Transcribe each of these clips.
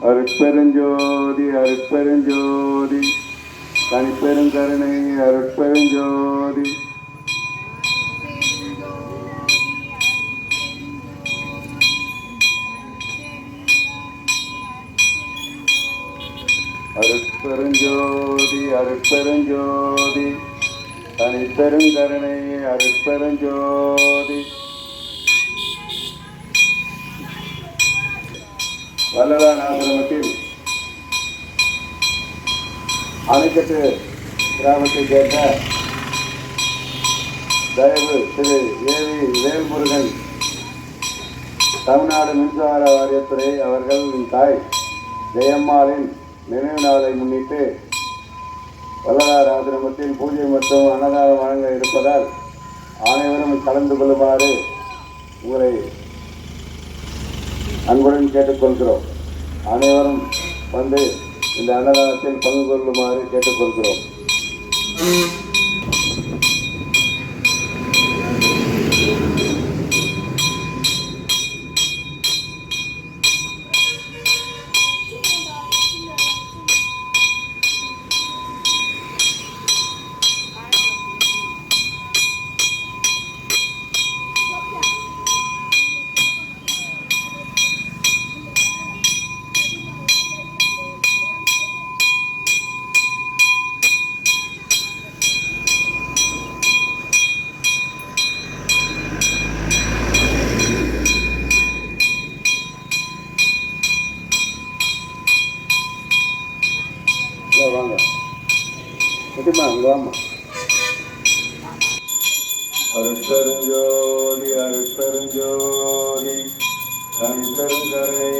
அருட்பெருஞ்சோதி அருட்பெருஞ்சோதி தனிப்பெருங்கருணை அருட்பெருஞ்சோதி அருட்பெருஞ்சோதி அருட்பெருஞ்சோதி தனிப்பெருங்கருணை அருட்பெருஞ்சோதி வல்லலான் ஆசிரமத்தில் அணைக்கட்டு கிராமத்தைச் சேர்ந்த தயவு திரு ஏவி வேல்முருகன் தமிழ்நாடு மின்சார வாரியத்துறை அவர்களின் தாய் ஜெயம்மாளின் நினைவு நாளை முன்னிட்டு வல்லலார் ஆசிரமத்தில் பூஜை மற்றும் அன்னதானம் வழங்க இருப்பதால் அனைவரும் கலந்து கொள்ளுமாறு உங்களை அன்புடன் கேட்டுக்கொள்கிறோம். அனைவரும் வந்து இந்த அன்னதானத்தில் பங்கு கொள்ளுமாறு கேட்டுக்கொள்கிறோம். Gracias.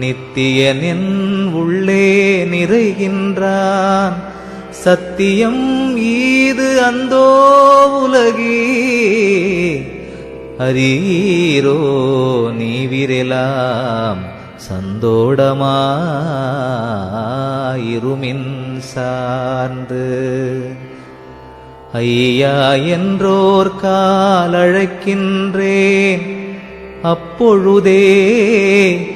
நித்தியனின் உள்ளே நிறைகின்றான். சத்தியம் ஈது அந்தோ உலகி. அரீரோ நீவிரெலாம். சந்தோடமாயிருமின் சார்ந்து ஐயா என்றோர் காலழைக்கின்றேன். அப்பொழுதே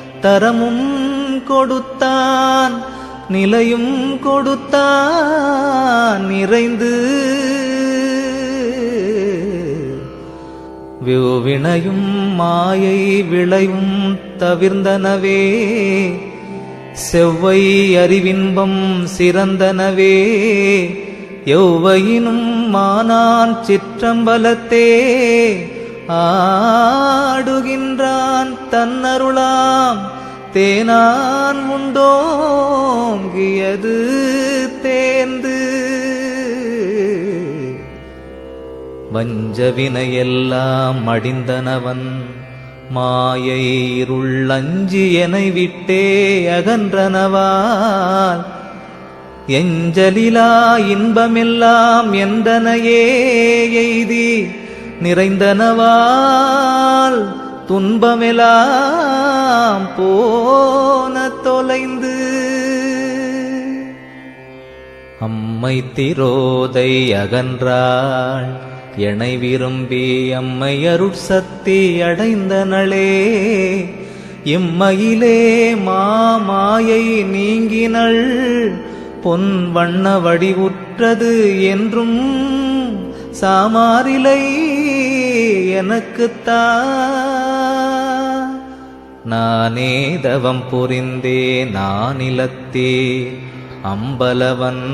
தரமும் கொடுத்தான் நிலையும் கொடுத்தான் நிறைந்து வினையும் மாயை விளையும் தவிர்ந்தனவே செவ்வை அறிவின்பம் சிறந்தனவே எவ்வையினும் மானான் சிற்றம்பலத்தே ஆடுகின்றான் தன்னருளாம். தேனான் உண்டோங்கியது தேர்ந்து. வஞ்சவினையெல்லாம் மடிந்தனவன் மாயை இருள் அஞ்சி எனை விட்டே அகன்றனவால் எஞ்சலிலா இன்பமெல்லாம் என்றனையே எய்தி நிறைந்தனவால். துன்பமெலாம் போன தொலைந்து. அம்மை திரோதை அகன்றாள் எனை விரும்பி அம்மை அருட்சக்தி அடைந்தனளே. இம்மையிலே மாமாயை நீங்கினள் பொன் வண்ண வடிவுற்றது என்றும் சாமாரிலை எனக்குத்தான் நானே தவம் புரிந்தே நானிலத்தே அம்பலவன்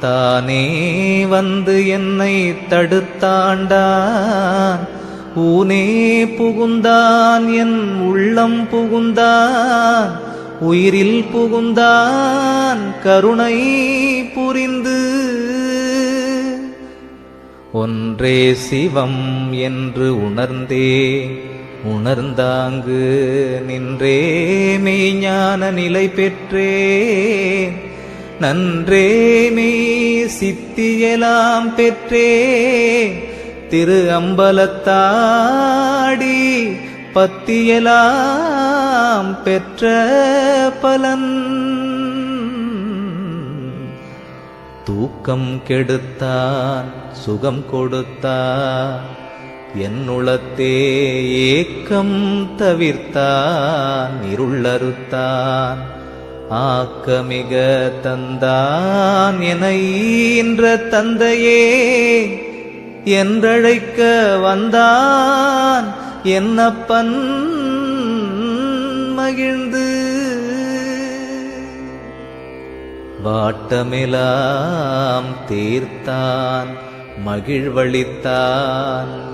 தானே வந்து என்னை தடுத்தாண்டான். ஊனே புகுந்தான் என் உள்ளம் புகுந்தான். உயிரில் புகுந்தான் கருணை புரிந்து. ஒன்றே சிவம் என்று உணர்ந்தே. உணர்ந்தாங்கு நின்றே மெய்ஞான நிலை பெற்றேன். நன்றே மெய் சித்தியெல்லாம் பெற்றே திரு அம்பலத்தாடி பத்தியெல்லாம் பெற்ற பலன். தூக்கம் கெடுத்தான் சுகம் கொடுத்தான் என்னுளத்தே ஏக்கம் தவிர்த்தான் இருளறுத்தான். ஆக்கமிக தந்தான் என ஈன்ற தந்தையே என்றழைக்க வந்தான் என்னப்பன் மகிழ்ந்து. வாட்டமெலாம் தீர்த்தான் மகிழ்வளித்தான்.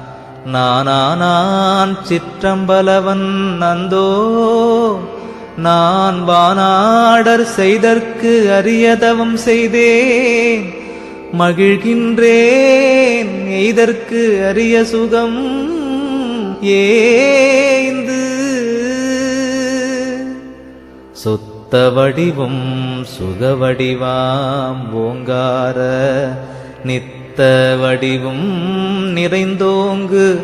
நானானான் சிற்றம்பலவன் நந்தோ நான் வானாடர் செய்தற்கு அரியதவம் செய்தேன். மகிழ்கின்றேன் எய்தற்கு அரிய சுகம் ஏந்து சுத்த வடிவும் சுகவடிவாம் ஓங்கார நித்த வடிவும் நிறைந்தோங்கு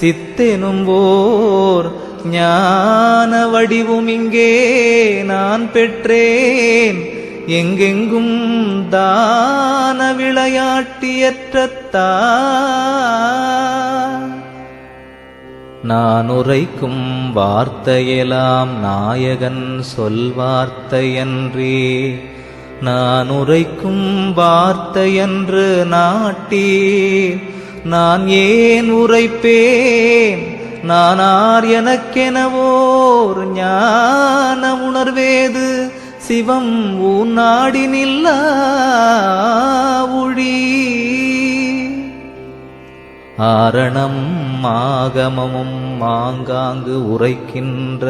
சித்தெனும் ஓர் ஞான வடிவும் இங்கே நான் பெற்றேன். எங்கெங்கும் தான விளையாட்டியற்றத்தா நான் உரைக்கும் வார்த்தையெல்லாம் நாயகன் சொல்வார்த்தையன்றே. நான் உரைக்கும் வார்த்தையன்று நாட்டி நான் ஏன் உரைப்பேன்? நானார் எனக்கெனவோர் ஞான உணர்வேது சிவம் ஊநாடி நில்லா ஒழி ஆரணம் ஆகமமும் மாங்காங்கு உரைக்கின்ற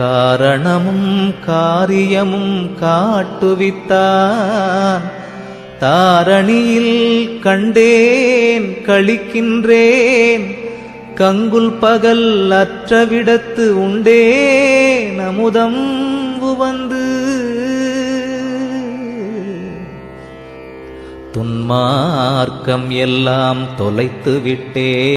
காரணமும் காரியமும் காட்டுவித்தான். தாரணியில் கண்டேன் கழிக்கின்றேன் கங்குல் பகல் அற்றவிடத்து உண்டே நமுதம் வந்து துன்மார்க்கம் எல்லாம் தொலைத்து விட்டே